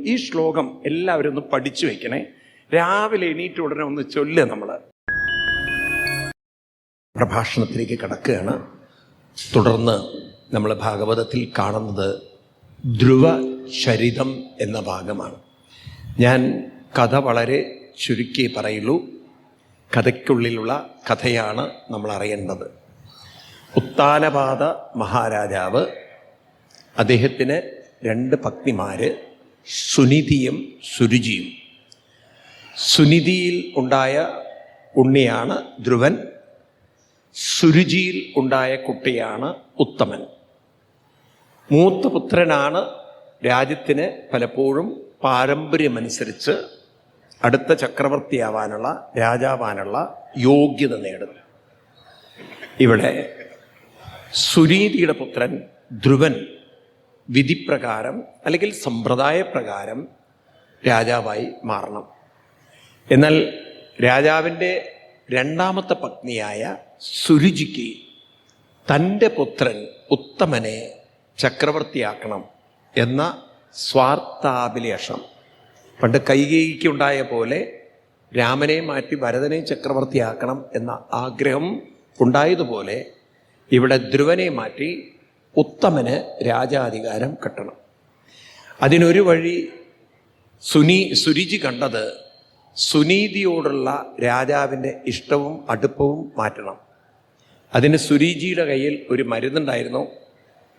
ഈ ശ്ലോകം എല്ലാവരും ഒന്ന് പഠിച്ചു വെക്കണേ. രാവിലെ എണീറ്റ് ഉടനെ ഒന്ന് ചൊല്ലുക നമ്മൾ പ്രഭാഷണത്തിലേക്ക് കടക്കുകയാണ്. തുടർന്ന് നമ്മൾ ഭാഗവതത്തിൽ കാണുന്നത് ധ്രുവ ചരിതം എന്ന ഭാഗമാണ്. ഞാൻ കഥ വളരെ ചുരുക്കി പറയുള്ളൂ. കഥയ്ക്കുള്ളിലുള്ള കഥയാണ് നമ്മൾ അറിയേണ്ടത് ഉത്താനപാത മഹാരാജാവ് അദ്ദേഹത്തിന് രണ്ട് പത്നിമാര് സുനിധിയും സുരുചിയും. സുനിധിയിൽ ഉണ്ടായ ഉണ്ണിയാണ് ധ്രുവൻ. സുരുചിയിൽ ഉണ്ടായ കുട്ടിയാണ് ഉത്തമൻ. മൂത്ത പുത്രനാണ് രാജ്യത്തിന് പലപ്പോഴും പാരമ്പര്യമനുസരിച്ച് അടുത്ത ചക്രവർത്തിയാവാനുള്ള രാജാവാനുള്ള യോഗ്യത നേടുന്നത് ഇവിടെ സുരീതിയുടെ പുത്രൻ ധ്രുവൻ വിധിപ്രകാരം അല്ലെങ്കിൽ സമ്പ്രദായപ്രകാരം രാജാവായി മാറണം. എന്നാൽ രാജാവിന്റെ രണ്ടാമത്തെ പത്നിയായ സുരുചിക്ക് തന്റെ പുത്രൻ ഉത്തമനെ ചക്രവർത്തിയാക്കണം എന്ന സ്വാർത്ഥാഭിലേഷം. പണ്ട് കൈകേയിക്കുണ്ടായ പോലെ രാമനെ മാറ്റി ഭരതനെ ചക്രവർത്തിയാക്കണം എന്ന ആഗ്രഹം ഉണ്ടായതുപോലെ ഇവിടെ ധ്രുവനെ മാറ്റി ഉത്തമന് രാജാധികാരം കിട്ടണം. അതിനൊരു വഴി സുനി സുരുചി കണ്ടത് സുനീതിയോടുള്ള രാജാവിന്റെ ഇഷ്ടവും അടുപ്പവും മാറ്റണം. അതിന് സുരീജിയുടെ കയ്യിൽ ഒരു മരുന്നുണ്ടായിരുന്നു.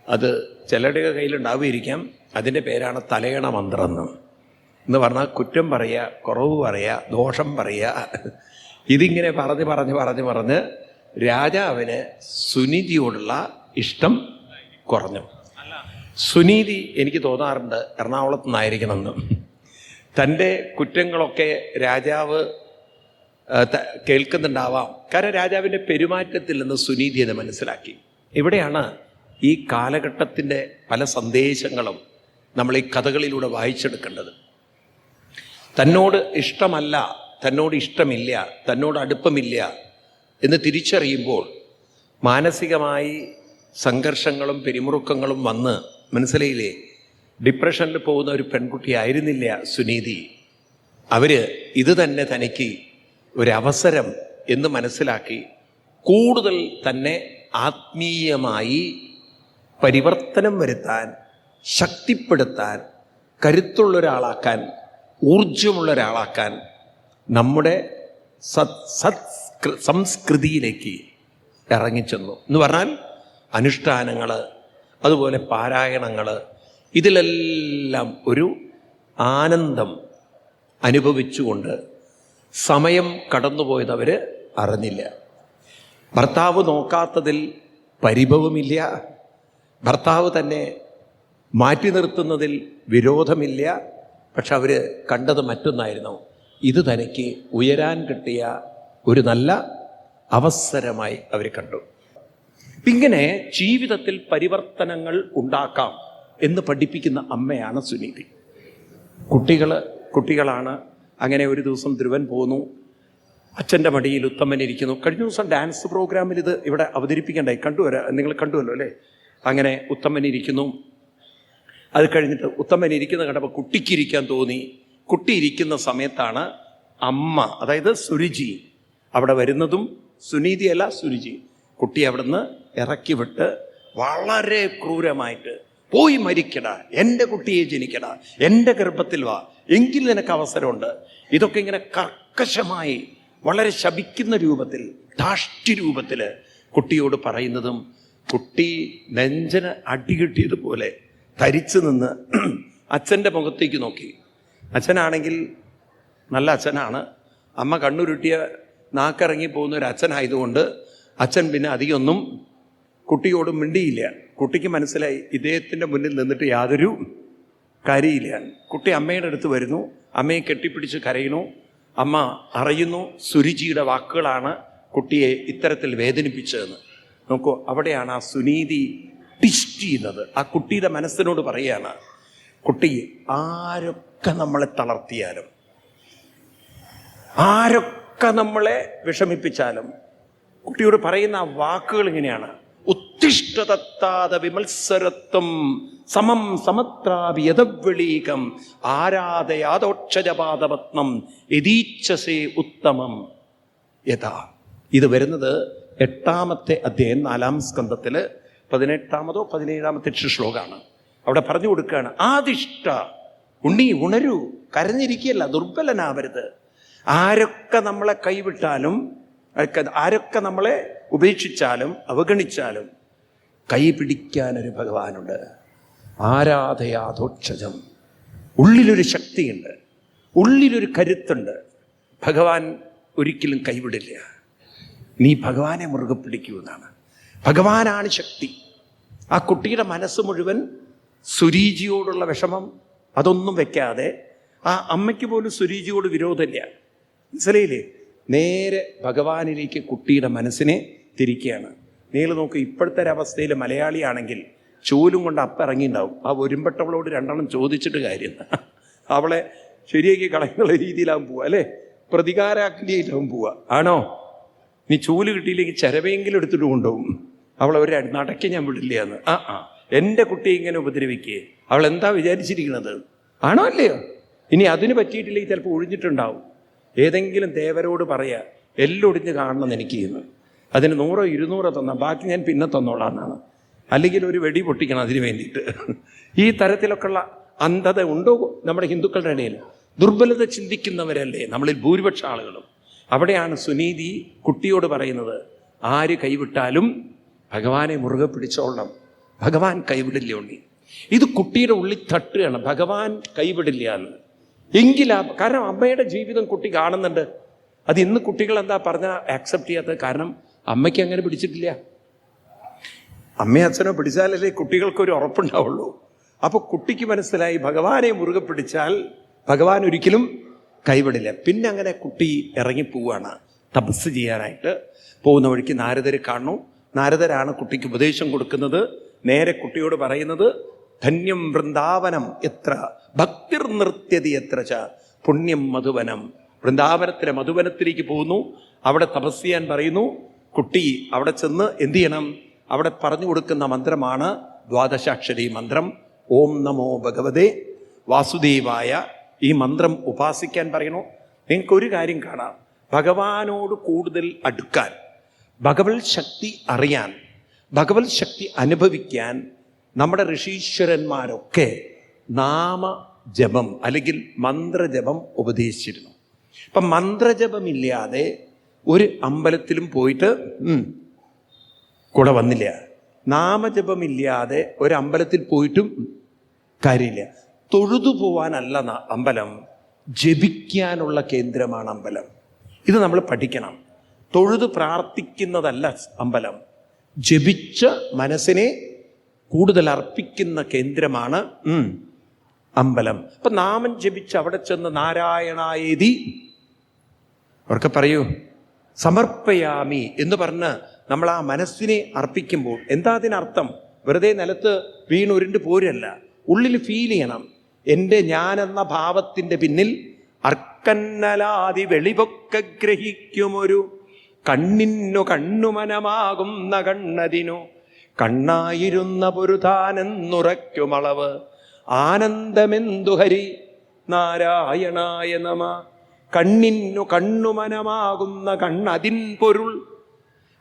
അത് ചിലരുടെ കയ്യിൽ ഉണ്ടാവുകയിരിക്കാം അതിന്റെ പേരാണ് തലയണ മന്ത്രം എന്ന് എന്ന് പറഞ്ഞാൽ കുറ്റം പറയുക കുറവ് പറയുക ദോഷം പറയുക. ഇതിങ്ങനെ പറഞ്ഞ് പറഞ്ഞ് പറഞ്ഞ് പറഞ്ഞ് രാജാവിന് സുനിധിയോടുള്ള ഇഷ്ടം കുറഞ്ഞു. സുനീതി എനിക്ക് തോന്നാറുണ്ട് എറണാകുളത്ത് നിന്നായിരിക്കണമെന്ന്. തന്റെ കുറ്റങ്ങളൊക്കെ രാജാവ് കേൾക്കുന്നുണ്ടാവാം. കാരണം രാജാവിന്റെ പെരുമാറ്റത്തിൽ നിന്ന് സുനീതി എന്ന് മനസ്സിലാക്കി. ഇവിടെയാണ് ഈ കാലഘട്ടത്തിന്റെ പല സന്ദേശങ്ങളും നമ്മൾ ഈ കഥകളിലൂടെ വായിച്ചെടുക്കേണ്ടത്. തന്നോട് ഇഷ്ടമല്ല തന്നോട് ഇഷ്ടമില്ല തന്നോട് അടുപ്പമില്ല എന്ന് തിരിച്ചറിയുമ്പോൾ മാനസികമായി സംഘർഷങ്ങളും പിരിമുറുക്കങ്ങളും വന്ന് മനസ്സിലായില്ലേ? ഡിപ്രഷനിൽ പോകുന്ന ഒരു പെൺകുട്ടി ആയിരുന്നില്ല സുനീതി. അവർ ഇത് തന്നെ തനിക്ക് ഒരവസരം എന്ന് മനസ്സിലാക്കി കൂടുതൽ തന്നെ ആത്മീയമായി പരിവർത്തനം വരുത്താൻ ശക്തിപ്പെടുത്താൻ കരുത്തുള്ള ഒരാളാക്കാൻ ഊർജമുള്ള ഒരാളാക്കാൻ നമ്മുടെ സത് സത് സംസ്കൃതിയിലേക്ക് ഇറങ്ങിച്ചെന്നു. എന്ന് പറഞ്ഞാൽ അനുഷ്ഠാനങ്ങൾ അതുപോലെ പാരായണങ്ങൾ ഇതിലെല്ലാം ഒരു ആനന്ദം അനുഭവിച്ചുകൊണ്ട് സമയം കടന്നുപോയതവർ അറിഞ്ഞില്ല. ഭർത്താവ് നോക്കാത്തതിൽ പരിഭവമില്ല. ഭർത്താവ് തന്നെ മാറ്റി നിർത്തുന്നതിൽ വിരോധമില്ല. പക്ഷെ അവർ കണ്ടത് മറ്റൊന്നായിരുന്നു. ഇത് തനിക്ക് ഉയരാൻ കിട്ടിയ ഒരു നല്ല അവസരമായി അവർ കണ്ടു. ഇങ്ങനെ ജീവിതത്തിൽ പരിവർത്തനങ്ങൾ ഉണ്ടാക്കാം എന്ന് പഠിപ്പിക്കുന്ന അമ്മയാണ് സുനീതി. കുട്ടികൾ കുട്ടികളാണ്. അങ്ങനെ ഒരു ദിവസം ധ്രുവൻ പോന്നു. അച്ഛന്റെ മടിയിൽ ഉത്തമൻ ഇരിക്കുന്നു. കഴിഞ്ഞ ദിവസം ഡാൻസ് പ്രോഗ്രാമിൽ ഇത് ഇവിടെ അവതരിപ്പിക്കണ്ടായി. കണ്ടുവരാ നിങ്ങൾ കണ്ടുവല്ലോ അല്ലേ? അങ്ങനെ ഉത്തമൻ ഇരിക്കുന്നു. അത് കഴിഞ്ഞിട്ട് ഉത്തമൻ ഇരിക്കുന്ന കണ്ടപ്പോൾ കുട്ടിക്കിരിക്കാൻ തോന്നി. കുട്ടി ഇരിക്കുന്ന സമയത്താണ് അമ്മ അതായത് സുരുചി അവിടെ വരുന്നതും സുനീതിയല്ല സുരുചി. കുട്ടി അവിടുന്ന് ഇറക്കി വിട്ട് വളരെ ക്രൂരമായിട്ട് പോയി മരിക്കടാ. എന്റെ കുട്ടിയെ ജനിക്കടാ. എന്റെ ഗർഭത്തിൽ വാ. എങ്കിൽ നിനക്ക് അവസരമുണ്ട്. ഇതൊക്കെ ഇങ്ങനെ കർക്കശമായി വളരെ ശപിക്കുന്ന രൂപത്തിൽ ധാഷ്ടി രൂപത്തിൽ കുട്ടിയോട് പറയുന്നതും കുട്ടി നെഞ്ചന് അടികിട്ടിയതുപോലെ തരിച്ചു നിന്ന് അച്ഛന്റെ മുഖത്തേക്ക് നോക്കി. അച്ഛനാണെങ്കിൽ നല്ല അച്ഛനാണ്. അമ്മ കണ്ണുരുട്ടിയ നാക്കിറങ്ങി പോകുന്ന ഒരു അച്ഛനായതുകൊണ്ട് അച്ഛൻ പിന്നെ അധികമൊന്നും കുട്ടിയോട് മിണ്ടിയില്ല. കുട്ടിക്ക് മനസ്സിലായി ഇദ്ദേഹത്തിന്റെ മുന്നിൽ നിന്നിട്ട് യാതൊരു കാര്യമില്ല കുട്ടി അമ്മയുടെ അടുത്ത് വരുന്നു. അമ്മയെ കെട്ടിപ്പിടിച്ച് കരയുന്നു. അമ്മ അറിയുന്നു സുരുചിയുടെ വാക്കുകളാണ് കുട്ടിയെ ഇത്തരത്തിൽ വേദനിപ്പിച്ചതെന്ന്. നോക്കൂ അവിടെയാണ് ആ സുനീതി ടിസ്റ്റ് ചെയ്യുന്നത്. ആ കുട്ടിയുടെ മനസ്സിനോട് പറയുകയാണ് കുട്ടി ആരൊക്കെ നമ്മളെ തളർത്തിയാലും ആരൊക്കെ നമ്മളെ വിഷമിപ്പിച്ചാലും കുട്ടിയോട് പറയുന്ന ആ വാക്കുകൾ ഇങ്ങനെയാണ്. ഉത്തിഷ്ടതത്താത വിമത്സരത്വം സമം സമത്രാപി യഥവ്വളീകം ആരാധയാദോക്ഷജപാദപത്നം യതീച്ഛസേ ഉത്തമം. യഥാ. ഇത് വരുന്നത് എട്ടാമത്തെ അധ്യായം നാലാം സ്കന്ധത്തിൽ പതിനെട്ടാമതോ പതിനേഴാമത്തെ ശ്ലോകമാണ്. അവിടെ പറഞ്ഞു കൊടുക്കുകയാണ് ആദിഷ്ട ഉണ്ണി ഉണരൂ കരഞ്ഞിരിക്കുകയല്ല ദുർബലനാവരുത്. ആരൊക്കെ നമ്മളെ കൈവിട്ടാലും ആരൊക്കെ നമ്മളെ ഉപേക്ഷിച്ചാലും അവഗണിച്ചാലും കൈ പിടിക്കാനൊരു ഭഗവാനുണ്ട്. ആരാധയാധോക്ഷജം ഉള്ളിലൊരു ശക്തിയുണ്ട്. ഉള്ളിലൊരു കരുത്തുണ്ട്. ഭഗവാൻ ഒരിക്കലും കൈവിടില്ല. നീ ഭഗവാനെ മുറുകെ പിടിക്കൂ എന്നാണ്. ഭഗവാനാണ് ശക്തി. ആ കുട്ടിയുടെ മനസ്സ് മുഴുവൻ സുരീജിയോടുള്ള വിഷമം അതൊന്നും വെക്കാതെ ആ അമ്മയ്ക്ക് പോലും സുരീജിയോട് വിരോധമില്ല. മനസ്സിലായില്ലേ? നേരെ ഭഗവാനിലേക്ക് കുട്ടിയുടെ മനസ്സിനെ തിരിക്കുകയാണ്. നിങ്ങൾ നോക്കൂ ഇപ്പോഴത്തെ ഒരവസ്ഥയിൽ മലയാളിയാണെങ്കിൽ ചൂലും കൊണ്ട് അപ്പിറങ്ങിയിട്ടുണ്ടാവും ആ ഒരുമ്പെട്ടവളോട് രണ്ടെണ്ണം ചോദിച്ചിട്ട് കാര്യം. അവളെ ശരിയാക്കി കളയുന്ന രീതിയിലാവും പോവുക അല്ലേ? പ്രതികാരാഗ്നിയിലാവും പോവുക. ആണോ? നീ ചൂൽ കിട്ടിയില്ലെങ്കിൽ ചെരവെങ്കിലും എടുത്തിട്ട് കൊണ്ടുപോകും. അവളെ ഒരു നടക്കി ഞാൻ വിടില്ല എന്ന്. ആ ആ. എന്റെ കുട്ടിയെ ഇങ്ങനെ ഉപദ്രവിക്കേ? അവൾ എന്താ വിചാരിച്ചിരിക്കുന്നത്? ആണോ അല്ലയോ? ഇനി അതിന് പറ്റിയിട്ടില്ലെങ്കിൽ ചിലപ്പോൾ ഒഴിഞ്ഞിട്ടുണ്ടാവും. ഏതെങ്കിലും ദേവരോട് പറയാ എല്ലൊടിഞ്ഞ് കാണണമെന്ന് എനിക്ക് ഇന്ന് അതിന് നൂറോ ഇരുന്നൂറോ തന്ന ബാക്കി ഞാൻ പിന്നെ തന്നോളാം എന്നാണ് അല്ലെങ്കിൽ ഒരു വെടി പൊട്ടിക്കണം അതിന് വേണ്ടിയിട്ട്. ഈ തരത്തിലൊക്കെയുള്ള അന്ധത ഉണ്ടോ നമ്മുടെ ഹിന്ദുക്കളുടെ ഇടയിൽ? ദുർബലത ചിന്തിക്കുന്നവരല്ലേ നമ്മളിൽ ഭൂരിപക്ഷ ആളുകളും. അവിടെയാണ് സുനീതി കുട്ടിയോട് പറയുന്നത് ആര് കൈവിട്ടാലും ഭഗവാനെ മുറുകെ പിടിച്ചോളണം. ഭഗവാൻ കൈവിടില്ല ഉണ്ണി. ഇത് കുട്ടിയുടെ ഉള്ളിൽ തട്ടുകയാണ് ഭഗവാൻ കൈവിടില്ല എന്ന്. എങ്കിലാ കാരണം അമ്മയുടെ ജീവിതം കുട്ടി കാണുന്നുണ്ട്. അത് ഇന്ന് കുട്ടികൾ എന്താ പറഞ്ഞാൽ ആക്സെപ്റ്റ് ചെയ്യാത്തത്? കാരണം അമ്മയ്ക്ക് അങ്ങനെ പിടിച്ചിട്ടില്ല. അമ്മയും അച്ഛനോ പിടിച്ചാലല്ലേ കുട്ടികൾക്കൊരു ഉറപ്പുണ്ടാവുള്ളൂ. അപ്പോൾ കുട്ടിക്ക് മനസ്സിലായി ഭഗവാനെ മുറുകെ പിടിച്ചാൽ ഭഗവാൻ ഒരിക്കലും കൈവിടില്ല. പിന്നെ അങ്ങനെ കുട്ടി ഇറങ്ങിപ്പോവാണ് തപസ് ചെയ്യാനായിട്ട് പോകുന്ന വഴിക്ക് നാരദരെ കാണുന്നു. നാരദരാണ് കുട്ടിക്ക് ഉപദേശം കൊടുക്കുന്നത്. നേരെ കുട്ടിയോട് പറയുന്നത് ധന്യം വൃന്ദാവനം എത്ര? ഭക്തിർ നൃത്യതി എത്ര ച? പുണ്യം മധുവനം. വൃന്ദാവനത്തിലെ മധുവനത്തിലേക്ക് പോകുന്നു. അവിടെ തപസ് ചെയ്യാൻ പറയുന്നു കുട്ടി അവിടെ ചെന്ന് എന്തു ചെയ്യണം? അവിടെ പറഞ്ഞു കൊടുക്കുന്ന മന്ത്രമാണ് ദ്വാദശാക്ഷരി മന്ത്രം. ഓം നമോ ഭഗവതേ. വാസുദേവായ ഈ മന്ത്രം ഉപാസിക്കാൻ പറയണു നിങ്ങൾക്ക് ഒരു കാര്യം കാണാം. ഭഗവാനോട് കൂടുതൽ അടുക്കാൻ ഭഗവത് ശക്തി അറിയാൻ ഭഗവത് ശക്തി അനുഭവിക്കാൻ നമ്മുടെ ഋഷീശ്വരന്മാരൊക്കെ നാമ ജപം അല്ലെങ്കിൽ മന്ത്രജപം ഉപദേശിച്ചിരുന്നു. അപ്പം മന്ത്രജപമില്ലാതെ ഒരു അമ്പലത്തിലും പോയിട്ട് കൂടെ വന്നില്ല. നാമജപമില്ലാതെ ഒരു അമ്പലത്തിൽ പോയിട്ടും കാര്യമില്ല. തൊഴുതു പോവാനല്ല അമ്പലം. ജപിക്കാനുള്ള കേന്ദ്രമാണ് അമ്പലം. ഇത് നമ്മൾ പഠിക്കണം. തൊഴുതു പ്രാർത്ഥിക്കുന്നതല്ല അമ്പലം. ജപിച്ച മനസ്സിനെ കൂടുതൽ അർപ്പിക്കുന്ന കേന്ദ്രമാണ് അമ്പലം. അപ്പൊ നാമം ജപിച്ച് അവിടെ ചെന്ന് നാരായണായേതി. അവർക്ക് പറയൂ സമർപ്പയാമി എന്ന് പറഞ്ഞ് നമ്മൾ ആ മനസ്സിനെ അർപ്പിക്കുമ്പോൾ എന്താ അതിനർത്ഥം? വെറുതെ നിലത്ത് വീണുരുണ്ട് പോരല്ല ഉള്ളിൽ ഫീൽ ചെയ്യണം. എന്റെ ഞാനെന്ന ഭാവത്തിന്റെ പിന്നിൽ അർക്കന്നലാതി വെളിവൊക്കെ ഗ്രഹിക്കുമൊരു കണ്ണിന്നു കണ്ണുമനമാകുന്ന കണ്ണതിനു കണ്ണായിരുന്ന പൊരുതാനെന്നുറയ്ക്കുമളവ്. ആനന്ദമെന്തു ഹരി? നാരായണായ നമ. കണ്ണിന്നു കണ്ണുമനമാകുന്ന കണ്ണതിൻ പൊരുൾ.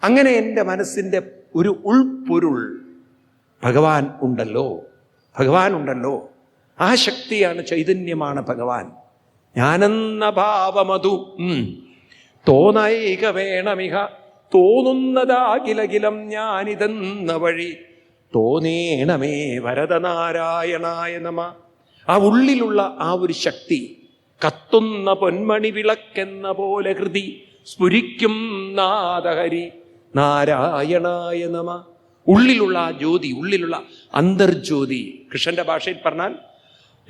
അങ്ങനെ എന്റെ മനസ്സിന്റെ ഒരു ഉൾപ്പൊരുൾ ഭഗവാൻ ഉണ്ടല്ലോ. ഭഗവാൻ ഉണ്ടല്ലോ. ആ ശക്തിയാണ് ചൈതന്യമാണ് ഭഗവാൻ. ഞാനെന്ന ഭാവമതു. തോന്നൈക വേണമിഹ. തോന്നുന്നതാകിലകിലം ഞാനിതെന്ന വഴി. തോന്നേണമേ വരദനാരായണായ നമ. ആ ഉള്ളിലുള്ള ആ ഒരു ശക്തി കത്തുന്ന പൊന്മണി വിളക്കെന്ന പോലെ ഹൃതി സ്ഫുരിക്കും നാദഹരി. നാരായണായ നമ. ഉള്ളിലുള്ള ആ ജ്യോതി ഉള്ളിലുള്ള അന്തർജ്യോതി. കൃഷ്ണന്റെ ഭാഷയിൽ പറഞ്ഞാൽ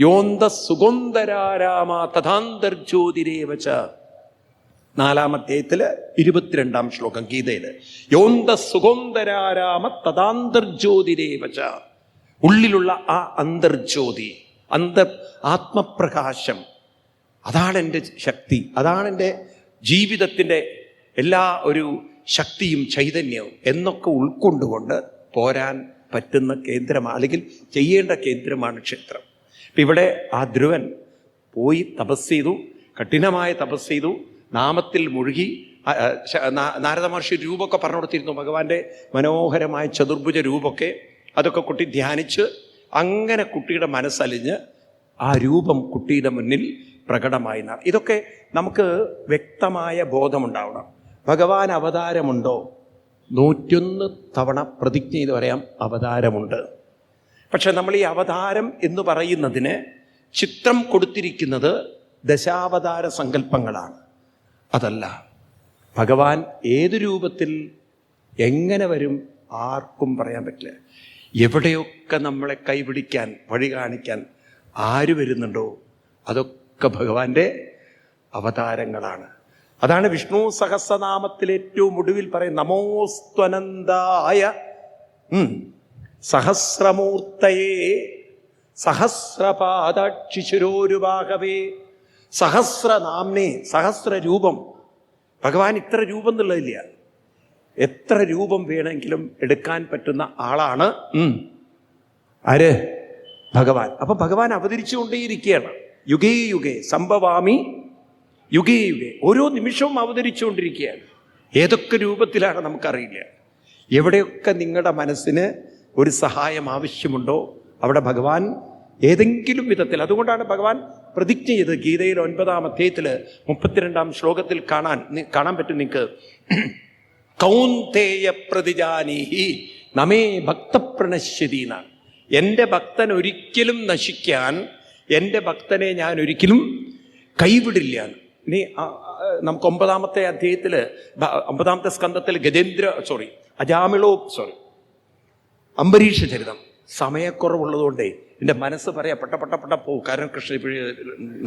യോന്ത സുഗന്ധരാരാമ തഥാന്തർജ്യോതിരേവച്ച നാലാമധ്യായത്തിൽ ഇരുപത്തിരണ്ടാം ശ്ലോകം ഗീതയിൽ. യോന്ത സുഗന്ധരാരാമ തഥാന്തർജ്യോതിരേവച്ച ഉള്ളിലുള്ള ആ അന്തർജ്യോതി അന്തർ ആത്മപ്രകാശം അതാണ് എന്റെ ശക്തി അതാണ് എന്റെ ജീവിതത്തിന്റെ എല്ലാ ഒരു ശക്തിയും ചൈതന്യവും എന്നൊക്കെ ഉൾക്കൊണ്ടുകൊണ്ട് പോരാൻ പറ്റുന്ന കേന്ദ്രമാണ് അല്ലെങ്കിൽ ചെയ്യേണ്ട കേന്ദ്രമാണ് ക്ഷേത്രം. ഇപ്പം ഇവിടെ ആ ധ്രുവൻ പോയി തപസ് ചെയ്തു കഠിനമായ തപസ് ചെയ്തു നാമത്തിൽ മുഴുകി നാരദ മഹർഷി രൂപമൊക്കെ പറഞ്ഞു കൊടുത്തിരുന്നു ഭഗവാന്റെ മനോഹരമായ ചതുർഭുജ രൂപമൊക്കെ അതൊക്കെ കുട്ടി ധ്യാനിച്ച് അങ്ങനെ കുട്ടിയുടെ മനസ്സലിഞ്ഞ് ആ രൂപം കുട്ടിയുടെ മുന്നിൽ പ്രകടമായി നാം ഇതൊക്കെ നമുക്ക് വ്യക്തമായ ബോധമുണ്ടാവണം. ഭഗവാൻ അവതാരമുണ്ടോ? നൂറ്റൊന്ന് തവണ പ്രതിജ്ഞ ചെയ്ത് പറയാം അവതാരമുണ്ട്. പക്ഷെ നമ്മൾ ഈ അവതാരം എന്ന് പറയുന്നതിന് ചിത്രം കൊടുത്തിരിക്കുന്നത് ദശാവതാര സങ്കല്പങ്ങളാണ്. അതല്ല ഭഗവാൻ ഏത് രൂപത്തിൽ എങ്ങനെ വരും ആർക്കും പറയാൻ പറ്റില്ല. എവിടെയൊക്കെ നമ്മളെ കൈപിടിക്കാൻ വഴി കാണിക്കാൻ ആര് വരുന്നുണ്ടോ അതൊക്കെ ഭഗവാന്റെ അവതാരങ്ങളാണ്. അതാണ് വിഷ്ണു സഹസ്രനാമത്തിൽ ഏറ്റവും ഒടുവിൽ പറയും നമോസ്ത്വനന്തായ സഹസ്രമൂർത്തയെ സഹസ്രപാദക്ഷിശിരോരുവാകവേ സഹസ്രനാമ്നെ സഹസ്രരൂപം. സഹസ്ര രൂപം ഭഗവാൻ ഇത്ര രൂപം എന്നുള്ളതില്ല എത്ര രൂപം വേണമെങ്കിലും എടുക്കാൻ പറ്റുന്ന ആളാണ് ആര്? ഭഗവാൻ. അപ്പൊ ഭഗവാൻ അവതരിച്ചുകൊണ്ടേയിരിക്കുകയാണ്. യുഗേ യുഗേ സംഭവാമി യുഗേ യുഗേ. ഓരോ നിമിഷവും അവതരിച്ചുകൊണ്ടിരിക്കുകയാണ്. ഏതൊക്കെ രൂപത്തിലാണ് നമുക്കറിയില്ല. എവിടെയൊക്കെ നിങ്ങളുടെ മനസ്സിന് ഒരു സഹായം ആവശ്യമുണ്ടോ അവിടെ ഭഗവാൻ ഏതെങ്കിലും വിധത്തിൽ അതുകൊണ്ടാണ് ഭഗവാൻ പ്രതിജ്ഞ ചെയ്ത് ഗീതയിൽ ഒൻപതാം അധ്യായത്തിൽ മുപ്പത്തിരണ്ടാം ശ്ലോകത്തിൽ കാണാൻ കാണാൻ പറ്റും നിങ്ങൾക്ക് കൗന്തേയ പ്രതിജാനീഹി നമേ ഭക്തപ്രണശ്യതി എന്റെ ഭക്തൻ ഒരിക്കലും നശിക്കാൻ എന്റെ ഭക്തനെ ഞാൻ ഒരിക്കലും കൈവിടില്ല. ഇനി നമുക്ക് ഒമ്പതാമത്തെ അധ്യായത്തിൽ ഒമ്പതാമത്തെ സ്കന്ധത്തിൽ ഗജേന്ദ്ര സോറി അജാമിളോ സോറി അംബരീഷ ചരിതം. സമയക്കുറവുള്ളതുകൊണ്ടേ എന്റെ മനസ്സ് പറയാം പെട്ട പെട്ട പെട്ട പോകും കാരണം കൃഷ്ണ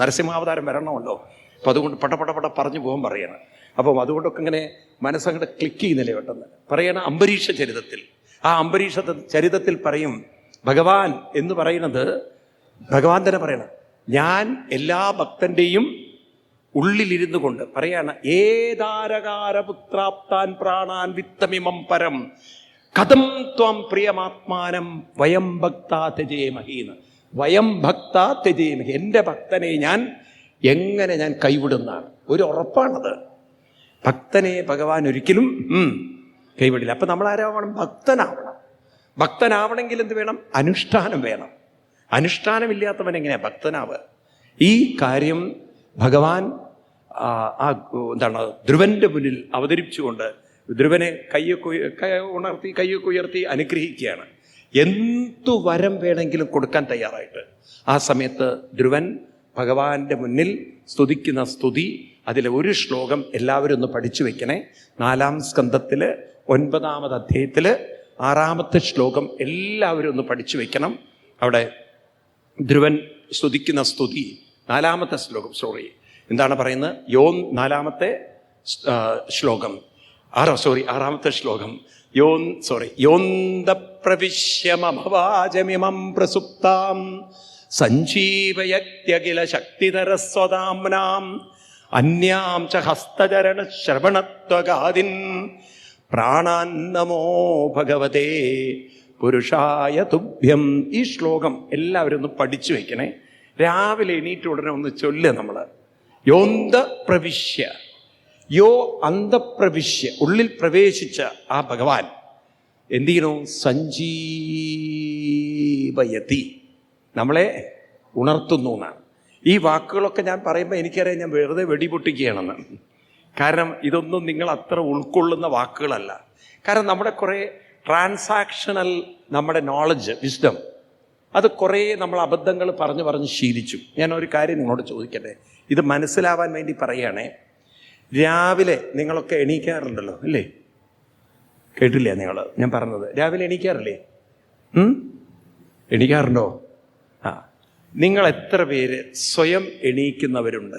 നരസിംഹാവതാരം വരണമല്ലോ. അപ്പം അതുകൊണ്ട് പെട്ട പെട്ട പെട്ട പറഞ്ഞു പോകാൻ പറയണം. അപ്പം അതുകൊണ്ടൊക്കെ ഇങ്ങനെ മനസ്സങ്ങോട്ട് ക്ലിക്ക് ചെയ്യുന്നില്ല പെട്ടെന്ന്. പറയണ അംബരീഷ ചരിതത്തിൽ. ആ അംബരീഷ ചരിതത്തിൽ പറയും ഭഗവാൻ എന്ന് പറയുന്നത് ഭഗവാൻ തന്നെ പറയണം ഞാൻ എല്ലാ ഭക്തന്റെയും ഉള്ളിലിരുന്നു കൊണ്ട് പറയാണ് ഏതാരകാരപുത്രാപ്താൻ പ്രാണാൻ വിത്തമിമം പരം കഥം ത്വം പ്രിയമാത്മാനം വയം ഭക്ത തെജേമഹീന്ന് വയം ഭക്താ തെജേമഹി എന്റെ ഭക്തനെ ഞാൻ എങ്ങനെ ഞാൻ കൈവിടുന്നതാണ്? ഒരു ഉറപ്പാണത്. ഭക്തനെ ഭഗവാൻ ഒരിക്കലും കൈവിടില്ല. അപ്പൊ നമ്മൾ ആരാവണം ഭക്തനാവണം. ഭക്തനാവണമെങ്കിൽ എന്ത് വേണം? അനുഷ്ഠാനം വേണം. അനുഷ്ഠാനമില്ലാത്തവൻ എങ്ങനെയാ ഭക്തനാവ്? ഈ കാര്യം ഭഗവാൻ ആ, എന്താണ് ധ്രുവന്റെ മുന്നിൽ അവതരിപ്പിച്ചുകൊണ്ട് ധ്രുവനെ കയ്യൊക്കെ ഉണർത്തി കയ്യൊക്കെ ഉയർത്തി അനുഗ്രഹിക്കുകയാണ്. എന്തു വരം വേണമെങ്കിലും കൊടുക്കാൻ തയ്യാറായിട്ട്. ആ സമയത്ത് ധ്രുവൻ ഭഗവാന്റെ മുന്നിൽ സ്തുതിക്കുന്ന സ്തുതി അതിലെ ഒരു ശ്ലോകം എല്ലാവരും ഒന്ന് പഠിച്ചു വെക്കണേ. നാലാം സ്കന്ധത്തിൽ ഒൻപതാമത് അധ്യായത്തിൽ ആറാമത്തെ ശ്ലോകം എല്ലാവരും ഒന്ന് പഠിച്ചു വെക്കണം. അവിടെ ധ്രുവൻ സ്തുതിക്കുന്ന സ്തുതി. നാലാമത്തെ ശ്ലോകം സോറി എന്താണ് പറയുന്നത്? യോൻ നാലാമത്തെ ശ്ലോകം. ആറോ സോറി ആറാമത്തെ ശ്ലോകം. യോൻ സോറി യോന്ത പ്രവിശ്യമമവാചമിമം പ്രസുപ്താം. സഞ്ജീവയത്യഖില ശക്തിധരസ്വതാംനാം അന്യാം ച ഹസ്തചരണ ശ്രവണത്വഗാദിൻ പ്രാണാന്നമോ ഭഗവതേ. പുരുഷായ തുഭ്യം. ഈ ശ്ലോകം എല്ലാവരും ഒന്ന് പഠിച്ചു വെക്കണേ. രാവിലെ എണീറ്റ് ഉടനെ ഒന്ന് ചൊല്ലുക നമ്മൾ യോന്ത പ്രവിശ്യ. യോ അന്തപ്രവിശ്യ ഉള്ളിൽ പ്രവേശിച്ച ആ ഭഗവാൻ എന്ത് ചെയ്യണു? സഞ്ജീവയതി. നമ്മളെ ഉണർത്തുന്നു എന്നാണ്. ഈ വാക്കുകളൊക്കെ ഞാൻ പറയുമ്പോൾ എനിക്കറിയാം ഞാൻ വെറുതെ വെടിപൊട്ടിക്കുകയാണെന്ന്. കാരണം ഇതൊന്നും നിങ്ങൾ അത്ര ഉൾക്കൊള്ളുന്ന വാക്കുകളല്ല. കാരണം നമ്മുടെ കുറേ ട്രാൻസാക്ഷണൽ നമ്മുടെ നോളജ് വിസ്ഡം അത് കുറേ നമ്മൾ അബദ്ധങ്ങൾ പറഞ്ഞു പറഞ്ഞ് ശീലിച്ചു. ഞാൻ ഒരു കാര്യം നിങ്ങളോട് ചോദിക്കട്ടെ? ഇത് മനസ്സിലാവാൻ വേണ്ടി പറയുകയാണേ. രാവിലെ നിങ്ങളൊക്കെ എണീക്കാറുണ്ടല്ലോ അല്ലേ? കേട്ടില്ലേ നിങ്ങൾ ഞാൻ പറഞ്ഞത്. രാവിലെ എണീക്കാറില്ലേ? എണീക്കാറുണ്ടോ? ആ. നിങ്ങൾ എത്ര പേര് സ്വയം എണീക്കുന്നവരുണ്ട്?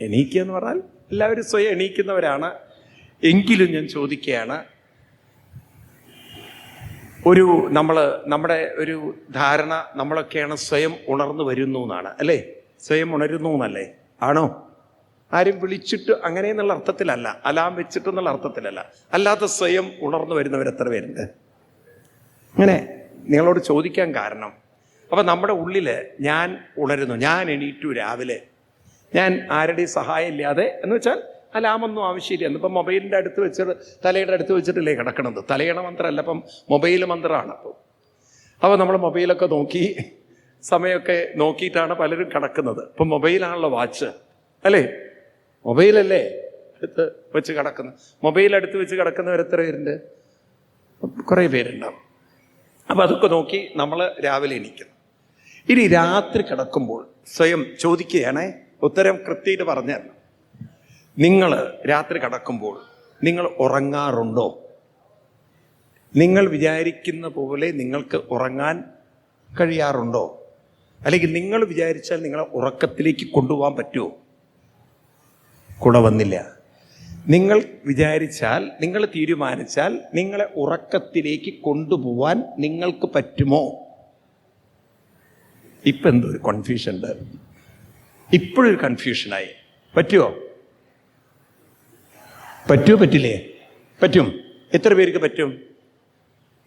എണീക്കുക എന്ന് പറഞ്ഞാൽ എല്ലാവരും സ്വയം എണീക്കുന്നവരാണ്. എങ്കിലും ഞാൻ ചോദിക്കുകയാണ് ഒരു നമ്മൾ നമ്മുടെ ഒരു ധാരണ നമ്മളൊക്കെയാണ് സ്വയം ഉണർന്നു വരുന്നു എന്നാണ് അല്ലേ? സ്വയം ഉണരുന്നു എന്നല്ലേ? ആണോ? ആരും വിളിച്ചിട്ട് അങ്ങനെ എന്നുള്ള അർത്ഥത്തിലല്ല അലാം വെച്ചിട്ട് എന്നുള്ള അർത്ഥത്തിലല്ല. അല്ലാത്ത സ്വയം ഉണർന്നു വരുന്നവർ എത്ര പേരുണ്ട്? അങ്ങനെ നിങ്ങളോട് ചോദിക്കാൻ കാരണം അപ്പം നമ്മുടെ ഉള്ളിൽ ഞാൻ ഉണരുന്നു ഞാൻ എണീറ്റു രാവിലെ. ഞാൻ ആരുടെയും സഹായം ഇല്ലാതെ എന്ന് വെച്ചാൽ അലാമൊന്നും ആവശ്യമില്ല. ഇന്നിപ്പം മൊബൈലിന്റെ അടുത്ത് വെച്ചിട്ട് തലയുടെ അടുത്ത് വെച്ചിട്ടില്ലേ കിടക്കണത്? തലയണ മന്ത്രമല്ല അപ്പം മൊബൈൽ മന്ത്രമാണ് അപ്പോൾ അപ്പോൾ നമ്മൾ മൊബൈലൊക്കെ നോക്കി സമയമൊക്കെ നോക്കിയിട്ടാണ് പലരും കിടക്കുന്നത്. ഇപ്പം മൊബൈലാണല്ലോ വാച്ച് അല്ലേ? മൊബൈലല്ലേ അടുത്ത് വെച്ച് കിടക്കുന്നത്? മൊബൈൽ അടുത്ത് വെച്ച് കിടക്കുന്നവർ എത്ര പേരുണ്ട്? കുറേ പേരുണ്ടാവും. അപ്പം അതൊക്കെ നോക്കി നമ്മൾ രാവിലെ എണീക്കുന്നു. ഇനി രാത്രി കിടക്കുമ്പോൾ സ്വയം ചോദിക്കുകയാണേ ഉത്തരം കൃത്യമായിട്ട് പറഞ്ഞു തരണം നിങ്ങൾ രാത്രി കടക്കുമ്പോൾ നിങ്ങൾ ഉറങ്ങാറുണ്ടോ? നിങ്ങൾ വിചാരിക്കുന്ന പോലെ നിങ്ങൾക്ക് ഉറങ്ങാൻ കഴിയാറുണ്ടോ? അല്ലെങ്കിൽ നിങ്ങൾ വിചാരിച്ചാൽ നിങ്ങളെ ഉറക്കത്തിലേക്ക് കൊണ്ടുപോകാൻ പറ്റുമോ? കൂടെ വന്നില്ല. നിങ്ങൾ വിചാരിച്ചാൽ നിങ്ങൾ തീരുമാനിച്ചാൽ നിങ്ങളെ ഉറക്കത്തിലേക്ക് കൊണ്ടുപോവാൻ നിങ്ങൾക്ക് പറ്റുമോ? ഇപ്പം എന്തോ ഒരു കൺഫ്യൂഷൻ ഉണ്ട്. ഇപ്പോഴൊരു കൺഫ്യൂഷനായി പറ്റുമോ പറ്റുമോ പറ്റില്ലേ? പറ്റും. എത്ര പേർക്ക് പറ്റും?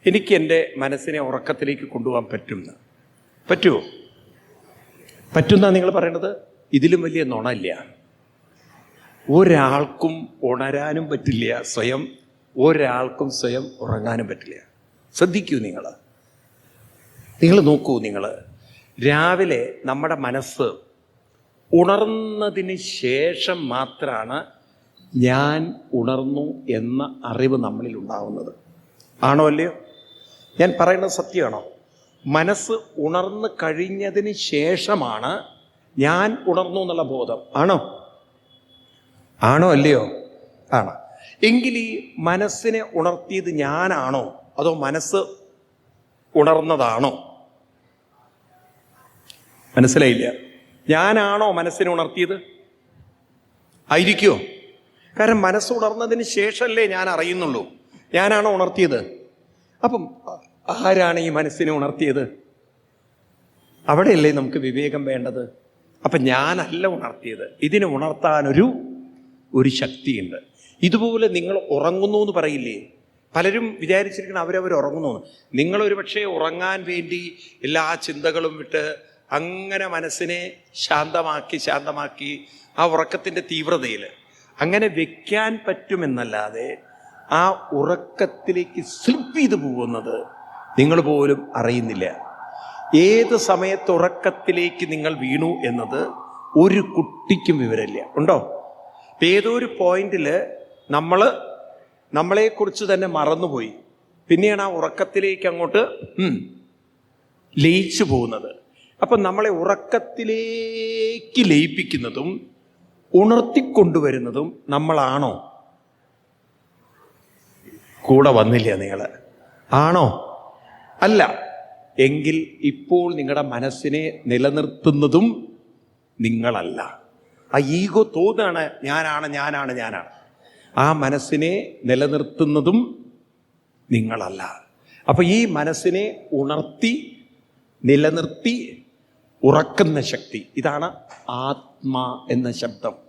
എനിക്ക് എന്റെ മനസ്സിനെ ഉറക്കത്തിലേക്ക് കൊണ്ടുപോകാൻ പറ്റും പറ്റുമോ പറ്റുന്ന നിങ്ങൾ പറയണത്? ഇതിലും വലിയ നുണയില്ല. ഒരാൾക്കും ഉണരാനും പറ്റില്ല സ്വയം. ഒരാൾക്കും സ്വയം ഉറങ്ങാനും പറ്റില്ല. ശ്രദ്ധിക്കൂ നിങ്ങൾ. നിങ്ങൾ നോക്കൂ നിങ്ങൾ. രാവിലെ നമ്മുടെ മനസ്സ് ഉണർന്നതിന് ശേഷം മാത്രമാണ് ഞാൻ ഉണർന്നു എന്ന അറിവ് നമ്മളിൽ ഉണ്ടാവുന്നത്. ആണോ അല്ലയോ? ഞാൻ പറയുന്നത് സത്യമാണോ? മനസ്സ് ഉണർന്നു കഴിഞ്ഞതിന് ശേഷമാണ് ഞാൻ ഉണർന്നു എന്നുള്ള ബോധം. ആണോ? ആണോ അല്ലയോ? ആണ്. എങ്കിൽ ഈ മനസ്സിനെ ഉണർത്തിയത് ഞാനാണോ? അതോ മനസ്സ് ഉണർന്നതാണോ? മനസ്സിലായില്ല. ഞാനാണോ മനസ്സിനെ ഉണർത്തിയത്? ആയിരിക്കുമോ കാരണം മനസ്സ് ഉണർന്നതിന് ശേഷമല്ലേ ഞാൻ അറിയുന്നുള്ളൂ. ഞാനാണ് ഉണർത്തിയത്? അപ്പം ആരാണ് ഈ മനസ്സിനെ ഉണർത്തിയത്? അവിടെയല്ലേ നമുക്ക് വിവേകം വേണ്ടത്? അപ്പം ഞാനല്ല ഉണർത്തിയത്. ഇതിനെ ഉണർത്താനൊരു ഒരു ശക്തിയുണ്ട്. ഇതുപോലെ നിങ്ങൾ ഉറങ്ങുന്നു എന്ന് പറയില്ലേ? പലരും വിചാരിച്ചിരിക്കണം അവരവർ ഉറങ്ങുന്നു. നിങ്ങളൊരു പക്ഷേ ഉറങ്ങാൻ വേണ്ടി എല്ലാ ചിന്തകളും വിട്ട് അങ്ങനെ മനസ്സിനെ ശാന്തമാക്കി ശാന്തമാക്കി ആ ഉറക്കത്തിന്റെ തീവ്രതയിൽ അങ്ങനെ വെക്കാൻ പറ്റുമെന്നല്ലാതെ ആ ഉറക്കത്തിലേക്ക് സ്ലിപ്പ് ചെയ്തു പോകുന്നത് നിങ്ങൾ പോലും അറിയുന്നില്ല. ഏത് സമയത്ത് ഉറക്കത്തിലേക്ക് നിങ്ങൾ വീണു എന്നത് ഒരു കുട്ടിക്കും വിവരമില്ല. ഉണ്ടോ? ഇപ്പം ഏതോ ഒരു പോയിന്റിൽ നമ്മൾ നമ്മളെക്കുറിച്ച് തന്നെ മറന്നുപോയി. പിന്നെയാണ് ആ ഉറക്കത്തിലേക്ക് അങ്ങോട്ട് ലയിച്ചു പോകുന്നത്. അപ്പം നമ്മളെ ഉറക്കത്തിലേക്ക് ലയിപ്പിക്കുന്നതും ഉണർത്തിക്കൊണ്ടുവരുന്നതും നമ്മളാണോ? കൂടെ വന്നില്ല നിങ്ങൾ ആണോ? അല്ല. എങ്കിൽ ഇപ്പോൾ നിങ്ങളുടെ മനസ്സിനെ നിലനിർത്തുന്നതും നിങ്ങളല്ല. ആ ഈഗോ തോന്നാണ് ഞാനാണ് ഞാനാണ് ഞാനാണ്. ആ മനസ്സിനെ നിലനിർത്തുന്നതും നിങ്ങളല്ല. അപ്പൊ ഈ മനസ്സിനെ ഉണർത്തി നിലനിർത്തി ഉറക്കുന്ന ശക്തി. ഇതാണ് ആത്മാ എന്ന ശബ്ദം.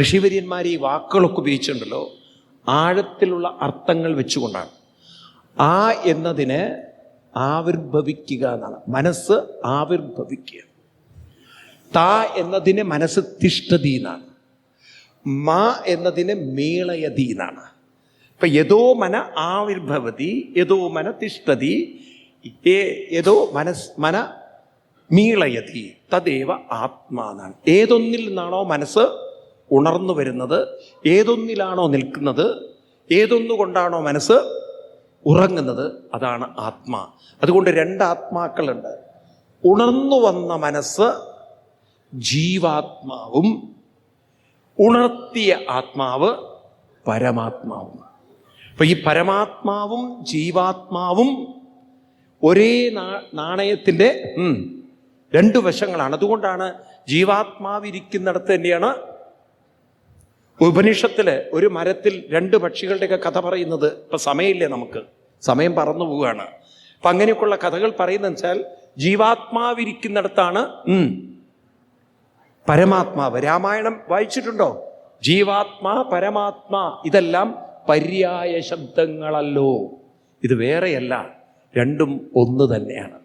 ഋഷിവര്യന്മാർ ഈ വാക്കുകളൊക്കെ ഉപയോഗിച്ചിട്ടുണ്ടല്ലോ. ആഴത്തിലുള്ള അർത്ഥങ്ങൾ വെച്ചുകൊണ്ടാണ്. ആ എന്നതിന് ആവിർഭവിക്കുക എന്നാണ്. മനസ്സ് ആവിർഭവിക്കുക. താ എന്നതിന് മനസ്സ് തിഷ്ടതി എന്നാണ്. മാ എന്നതിന് മീളയതി എന്നാണ്. ഇപ്പൊ യഥോ മന ആവിർഭവതി യഥോ മന തിഷ്ടതി ഏതോ മനസ് മന മീളയതി തദേവ ആത്മാ എന്നാണ്. ഏതൊന്നിൽ നിന്നാണോ മനസ്സ് ഉണർന്നു വരുന്നത് ഏതൊന്നിലാണോ നിൽക്കുന്നത് ഏതൊന്നുകൊണ്ടാണോ മനസ്സ് ഉറങ്ങുന്നത് അതാണ് ആത്മാ. അതുകൊണ്ട് രണ്ട് ആത്മാക്കളുണ്ട് ഉണർന്നു വന്ന മനസ്സ് ജീവാത്മാവും ഉണർത്തിയ ആത്മാവ് പരമാത്മാവും. അപ്പൊ ഈ പരമാത്മാവും ജീവാത്മാവും ഒരേ നാ- നാണയത്തിന്റെ ഉം, രണ്ട് വശങ്ങളാണ്. അതുകൊണ്ടാണ് ജീവാത്മാവിരിക്കുന്നിടത്ത് തന്നെയാണ് ഉപനിഷത്തിൽ ഒരു മരത്തിൽ രണ്ട് പക്ഷികളുടെയൊക്കെ കഥ പറയുന്നത് ഇപ്പൊ സമയമില്ലേ നമുക്ക്? സമയം പറന്നു പോവുകയാണ്. അപ്പൊ അങ്ങനെയൊക്കെയുള്ള കഥകൾ പറയുന്നത് വെച്ചാൽ ജീവാത്മാവിരിക്കുന്നിടത്താണ് പരമാത്മാവ്. രാമായണം വായിച്ചിട്ടുണ്ടോ? ജീവാത്മാ പരമാത്മാ ഇതെല്ലാം പര്യായ ശബ്ദങ്ങളല്ലോ. ഇത് വേറെയല്ല രണ്ടും ഒന്ന് തന്നെയാണ്.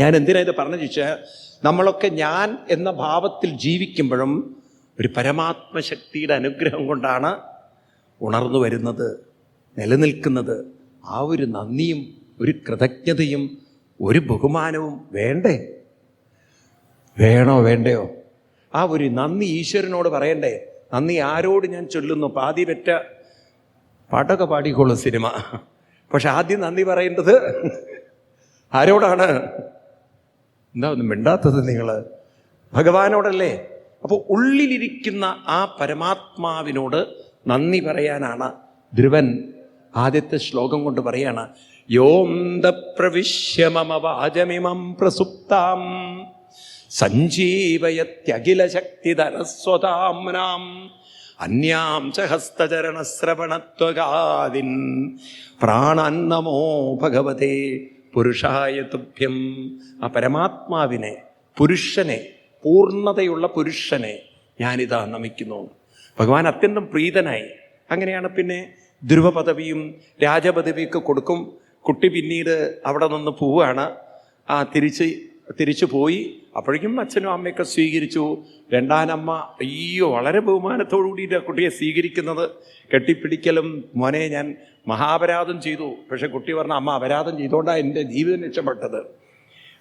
ഞാൻ എന്തിനാ ഇത് പറഞ്ഞു ചോദിച്ചാൽ നമ്മളൊക്കെ ഞാൻ എന്ന ഭാവത്തിൽ ജീവിക്കുമ്പോഴും ഒരു പരമാത്മശക്തിയുടെ അനുഗ്രഹം കൊണ്ടാണ് ഉണർന്നു വരുന്നത് നിലനിൽക്കുന്നത്. ആ ഒരു നന്ദിയും ഒരു കൃതജ്ഞതയും ഒരു ബഹുമാനവും വേണ്ടേ? വേണോ വേണ്ടയോ? ആ ഒരു നന്ദി ഈശ്വരനോട് പറയണ്ടേ? നന്ദി ആരോട് ഞാൻ ചൊല്ലുന്നു? പാതി പെറ്റ പാട്ടൊക്കെ പാടിക്കോളും സിനിമ. പക്ഷെ ആദ്യം നന്ദി പറയേണ്ടത് ആരോടാണ്? എന്താ ഒന്നും മിണ്ടാത്തത് നിങ്ങൾ ഭഗവാനോടല്ലേ? അപ്പോൾ ഉള്ളിലിരിക്കുന്ന ആ പരമാത്മാവിനോട് നന്ദി പറയാനാണ് ധ്രുവൻ ആദ്യത്തെ ശ്ലോകം കൊണ്ട് പറയാണ് യോന്ത പ്രവിശ്യമമ വാചമിമം പ്രസുപ്താം സഞ്ജീവയത്യഖിലശക്തിധനസ്വതാംനാം അന്യാം ച ഹസ്തചരണശ്രവണത്വകാദിൻ പ്രാണന്നമോ ഭഗവതേ പുരുഷായ തുഭ്യം. ആ പരമാത്മാവിനെ പുരുഷനെ പൂർണതയുള്ള പുരുഷനെ ഞാനിതാ നമിക്കുന്നു. ഭഗവാൻ അത്യന്തം പ്രീതനായി. അങ്ങനെയാണ് പിന്നെ ധ്രുവപദവിയും രാജപദവിയൊക്കെ കൊടുക്കും. കുട്ടി പിന്നീട് അവിടെ നിന്ന് പോവുകയാണ്. ആ തിരിച്ച് തിരിച്ചു പോയി. അപ്പോഴേക്കും അച്ഛനും അമ്മയൊക്കെ സ്വീകരിച്ചു. രണ്ടാനമ്മ അയ്യോ വളരെ ബഹുമാനത്തോടു കൂടിയിട്ട് കുട്ടിയെ സ്വീകരിക്കുന്നത്. കെട്ടിപ്പിടിക്കലും മോനെ ഞാൻ മഹാപരാധം ചെയ്തു. പക്ഷെ കുട്ടി പറഞ്ഞ അമ്മ അപരാധം ചെയ്തുകൊണ്ടാണ് എന്റെ ജീവിതം രക്ഷപ്പെട്ടത്.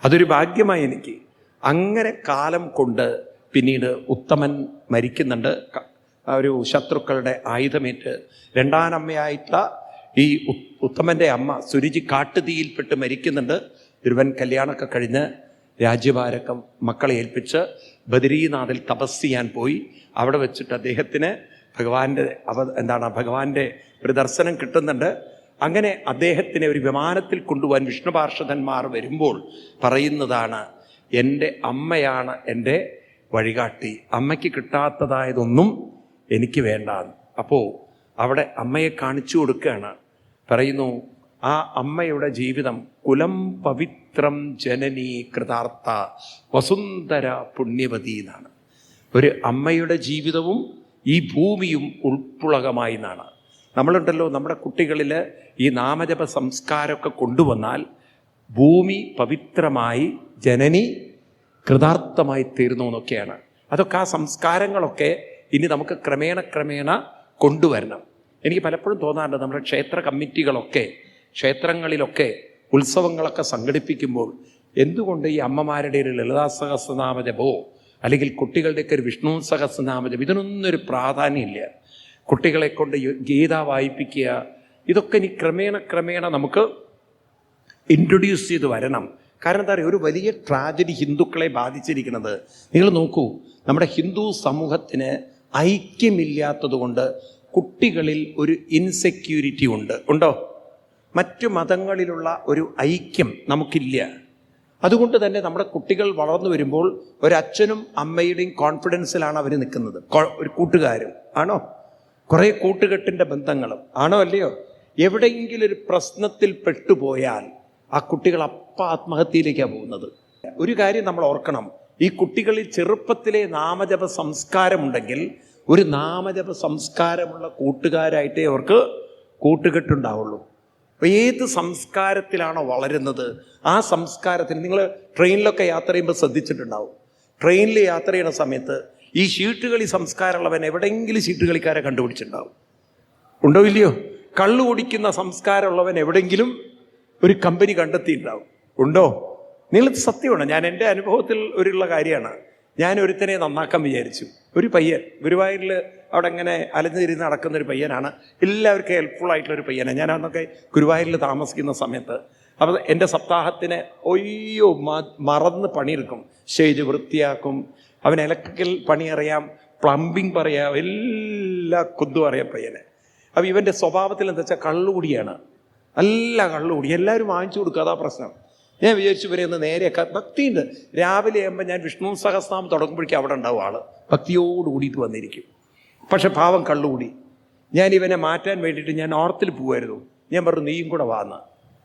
അതൊരു ഭാഗ്യമായി എനിക്ക്. അങ്ങനെ കാലം കൊണ്ട് പിന്നീട് ഉത്തമൻ മരിക്കുന്നുണ്ട്. ഒരു ശത്രുക്കളുടെ ആയുധമേറ്റ് രണ്ടാനമ്മയായിട്ടുള്ള ഈ ഉത്തമന്റെ അമ്മ സുരുചി കാട്ടുതീയിൽപ്പെട്ട് മരിക്കുന്നുണ്ട്. ഒരുവൻ കല്യാണമൊക്കെ കഴിഞ്ഞ് രാജ്യഭാരക്കം മക്കളെ ഏൽപ്പിച്ച് ബദരീനാഥിൽ തപസ് ചെയ്യാൻ പോയി. അവിടെ വെച്ചിട്ട് അദ്ദേഹത്തിന് ഭഗവാന്റെ അവ എന്താണ് ഭഗവാന്റെ ഒരു ദർശനം കിട്ടുന്നുണ്ട്. അങ്ങനെ അദ്ദേഹത്തിനെ ഒരു വിമാനത്തിൽ കൊണ്ടുപോകാൻ വിഷ്ണു പാർഷദന്മാർ വരുമ്പോൾ പറയുന്നതാണ് എന്റെ അമ്മയാണ് എന്റെ വഴികാട്ടി. അമ്മയ്ക്ക് കിട്ടാത്തതായതൊന്നും എനിക്ക് വേണ്ട. അപ്പോൾ അവിടെ അമ്മയെ കാണിച്ചു കൊടുക്കുകയാണ്. പറയുന്നു ആ അമ്മയുടെ ജീവിതം കുലം പവിത്രം ജനനീ കൃതാർത്ഥ വസുന്ധര പുണ്യവതി എന്നാണ്. ഒരു അമ്മയുടെ ജീവിതവും ഈ ഭൂമിയും ഉൾപ്പുളകമായി എന്നാണ്. നമ്മളുണ്ടല്ലോ നമ്മുടെ കുട്ടികളിൽ ഈ നാമജപ സംസ്കാരമൊക്കെ കൊണ്ടുവന്നാൽ ഭൂമി പവിത്രമായി ജനനി കൃതാർത്ഥമായി തീർന്നു എന്നൊക്കെയാണ്. അതൊക്കെ ആ സംസ്കാരങ്ങളൊക്കെ ഇനി നമുക്ക് ക്രമേണ ക്രമേണ കൊണ്ടുവരണം. എനിക്ക് പലപ്പോഴും തോന്നാറുണ്ട് നമ്മുടെ ക്ഷേത്ര കമ്മിറ്റികളൊക്കെ ക്ഷേത്രങ്ങളിലൊക്കെ ഉത്സവങ്ങളൊക്കെ സംഘടിപ്പിക്കുമ്പോൾ എന്തുകൊണ്ട് ഈ അമ്മമാരുടെ ഒരു ലളിതാ സഹസ്രനാമ ജപമോ അല്ലെങ്കിൽ കുട്ടികളുടെയൊക്കെ ഒരു വിഷ്ണു സഹസ്രനാമ ജപം ഇതിനൊന്നും ഒരു പ്രാധാന്യമില്ല കുട്ടികളെ കൊണ്ട് ഗീത വായിപ്പിക്കുക ഇതൊക്കെ ഇനി ക്രമേണ ക്രമേണ നമുക്ക് ഇൻട്രൊഡ്യൂസ് ചെയ്ത് വരണം. കാരണം എന്താ പറയുക ഒരു വലിയ ട്രാജഡി ഹിന്ദുക്കളെ ബാധിച്ചിരിക്കുന്നത്. നിങ്ങൾ നോക്കൂ നമ്മുടെ ഹിന്ദു സമൂഹത്തിന് ഐക്യമില്ലാത്തതുകൊണ്ട് കുട്ടികളിൽ ഒരു ഇൻസെക്യൂരിറ്റി ഉണ്ട്. ഉണ്ടോ? മറ്റു മതങ്ങളിലുള്ള ഒരു ഐക്യം നമുക്കില്ല. അതുകൊണ്ട് തന്നെ നമ്മുടെ കുട്ടികൾ വളർന്നു വരുമ്പോൾ ഒരച്ഛനും അമ്മയുടെയും കോൺഫിഡൻസിലാണ് അവർ നിൽക്കുന്നത്. ഒരു കൂട്ടുകാരും. ആണോ? കുറേ കൂട്ടുകെട്ടിന്റെ ബന്ധങ്ങളും. ആണോ അല്ലയോ? എവിടെയെങ്കിലും ഒരു പ്രശ്നത്തിൽ പെട്ടുപോയാൽ ആ കുട്ടികൾ അപ്പ ആത്മഹത്യയിലേക്കാണ് പോകുന്നത്. ഒരു കാര്യം നമ്മൾ ഓർക്കണം. ഈ കുട്ടികളിൽ ചെറുപ്പത്തിലെ നാമജപ സംസ്കാരമുണ്ടെങ്കിൽ ഒരു നാമജപ സംസ്കാരമുള്ള കൂട്ടുകാരായിട്ടേ അവർക്ക് കൂട്ടുകെട്ടുണ്ടാവുള്ളൂ. അപ്പോൾ ഏത് സംസ്കാരത്തിലാണോ വളരുന്നത് ആ സംസ്കാരത്തിന് നിങ്ങൾ ട്രെയിനിലൊക്കെ യാത്ര ചെയ്യുമ്പോൾ ശ്രദ്ധിച്ചിട്ടുണ്ടാവും. ട്രെയിനിൽ യാത്ര ചെയ്യുന്ന സമയത്ത് ഈ ഷീട്ടുകളി സംസ്കാരമുള്ളവൻ എവിടെയെങ്കിലും ഷീട്ടുകളിക്കാരെ കണ്ടുപിടിച്ചിട്ടുണ്ടാവും. ഉണ്ടോ ഇല്ലയോ? കള്ളു കുടിക്കുന്ന സംസ്കാരമുള്ളവൻ എവിടെയെങ്കിലും ഒരു കമ്പനി കണ്ടെത്തിയിട്ടുണ്ടാവും. ഉണ്ടോ? നിങ്ങൾ സത്യമാണ്? ഞാൻ എന്റെ അനുഭവത്തിൽ ഒരുള്ള കാര്യമാണ്. ഞാൻ ഒരുത്തനെ നന്നാക്കാൻ വിചാരിച്ചു. ഒരു പയ്യൻ. ഗുരുവായൂരിൽ അവിടെ ഇങ്ങനെ അലഞ്ഞിരുന്ന് നടക്കുന്ന ഒരു പയ്യനാണ്. എല്ലാവർക്കും ഹെൽപ്ഫുൾ ആയിട്ടുള്ള ഒരു പയ്യനാണ്. ഞാൻ അന്നൊക്കെ ഗുരുവായൂരിൽ താമസിക്കുന്ന സമയത്ത് അപ്പോൾ എന്റെ സപ്താഹത്തിന് ഒയ്യോ മറന്ന് പണിയെടുക്കും. സ്റ്റേജ് വൃത്തിയാക്കും. അവൻ ഇലക്ട്രിക്കൽ പണി അറിയാം. പ്ലംബിംഗ് പറയാം. എല്ലാ കുന്തും അറിയാം പയ്യനെ. അപ്പോൾ ഇവന്റെ സ്വഭാവത്തിൽ എന്താ വെച്ചാൽ കള്ളുകൂടിയാണ്. നല്ല കള്ളുകൂടി എല്ലാവരും വാങ്ങിച്ചു കൊടുക്കുക അതാ പ്രശ്നം. ഞാൻ വിചാരിച്ചു ഇവരെ ഒന്ന് നേരെയൊക്കെ ഭക്തിയുണ്ട്. രാവിലെ ആകുമ്പോൾ ഞാൻ വിഷ്ണു സഹസ്രനാമം തുടങ്ങുമ്പോഴേക്കും അവിടെ ഉണ്ടാവും ആൾ. ഭക്തിയോട് കൂടിയിട്ട് വന്നിരിക്കും. പക്ഷെ പാവം കള്ളുകൂടി ഞാൻ ഇവനെ മാറ്റാൻ വേണ്ടിയിട്ട് ഞാൻ നോർത്തിൽ പോകുമായിരുന്നു ഞാൻ പറഞ്ഞു നീയും കൂടെ വാന്ന്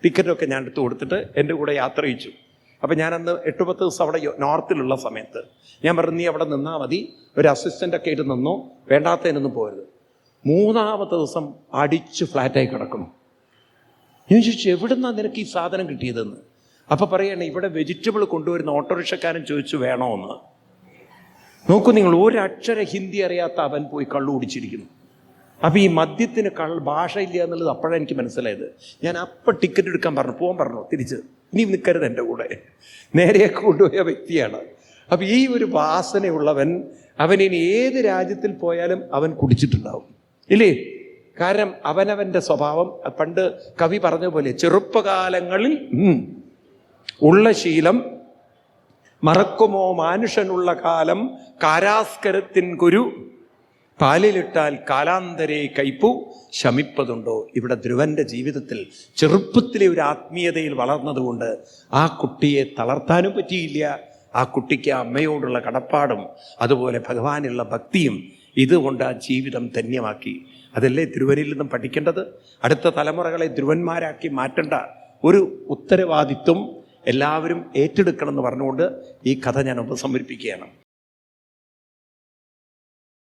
ടിക്കറ്റൊക്കെ ഞാൻ എടുത്ത് കൊടുത്തിട്ട് എന്റെ കൂടെ യാത്ര അയച്ചു അപ്പം ഞാനന്ന് എട്ട് പത്ത് ദിവസം അവിടെ നോർത്തിലുള്ള സമയത്ത് ഞാൻ പറഞ്ഞു നീ അവിടെ നിന്നാൽ മതി. ഒരു അസിസ്റ്റന്റൊക്കെ ആയിട്ട് നിന്നോ. വേണ്ടാത്തതിനൊന്നും പോരുത് മൂന്നാമത്തെ ദിവസം അടിച്ച് ഫ്ലാറ്റായി കിടക്കണം ഞാൻ ചോദിച്ചു എവിടുന്നാ നിനക്ക് ഈ സാധനം കിട്ടിയതെന്ന്? അപ്പൊ പറയണേ ഇവിടെ വെജിറ്റബിൾ കൊണ്ടുവരുന്ന ഓട്ടോറിക്ഷക്കാരൻ ചോദിച്ചു വേണോന്ന്? നോക്കൂ നിങ്ങൾ ഒരക്ഷര ഹിന്ദി അറിയാത്ത അവൻ പോയി കള്ളു കുടിച്ചിരിക്കുന്നു. അപ്പൊ ഈ മദ്യത്തിന് കള്ള ഭാഷയില്ല എന്നുള്ളത് അപ്പോഴാണ് എനിക്ക് മനസ്സിലായത്. ഞാൻ അപ്പം ടിക്കറ്റ് എടുക്കാൻ പറഞ്ഞു പോകാൻ പറഞ്ഞു? തിരിച്ച്. ഇനി നിൽക്കരുത് എന്റെ കൂടെ. നേരെയൊക്കെ കൊണ്ടുപോയ വ്യക്തിയാണ്. അപ്പൊ ഈ ഒരു വാസനയുള്ളവൻ അവൻ ഇനി ഏത് രാജ്യത്തിൽ പോയാലും അവൻ കുടിച്ചിട്ടുണ്ടാവും. ഇല്ലേ? കാരണം അവനവന്റെ സ്വഭാവം പണ്ട് കവി പറഞ്ഞ പോലെ ചെറുപ്പകാലങ്ങളിൽ ഉള്ള ശീലം മറക്കുമോ മാനുഷനുള്ള കാലം കാരാസ്കരത്തിൻ കുരു പാലിലിട്ടാൽ കാലാന്തരെ കയ്പു ശമിപ്പതുണ്ടോ? ഇവിടെ ധ്രുവന്റെ ജീവിതത്തിൽ ചെറുപ്പത്തിലെ ഒരു ആത്മീയതയിൽ വളർന്നതുകൊണ്ട് ആ കുട്ടിയെ തളർത്താനും പറ്റിയില്ല. ആ കുട്ടിക്ക് അമ്മയോടുള്ള കടപ്പാടും അതുപോലെ ഭഗവാനുള്ള ഭക്തിയും ഇതുകൊണ്ട് ആ ജീവിതം ധന്യമാക്കി. അതല്ലേ ധ്രുവനിൽ നിന്നും പഠിക്കേണ്ടത്? അടുത്ത തലമുറകളെ ധ്രുവന്മാരാക്കി മാറ്റേണ്ട ഒരു ഉത്തരവാദിത്വം എല്ലാവരും ഏറ്റെടുക്കണം എന്ന് പറഞ്ഞുകൊണ്ട് ഈ കഥ ഞാൻ ഉപസമർപ്പിക്കുകയാണ്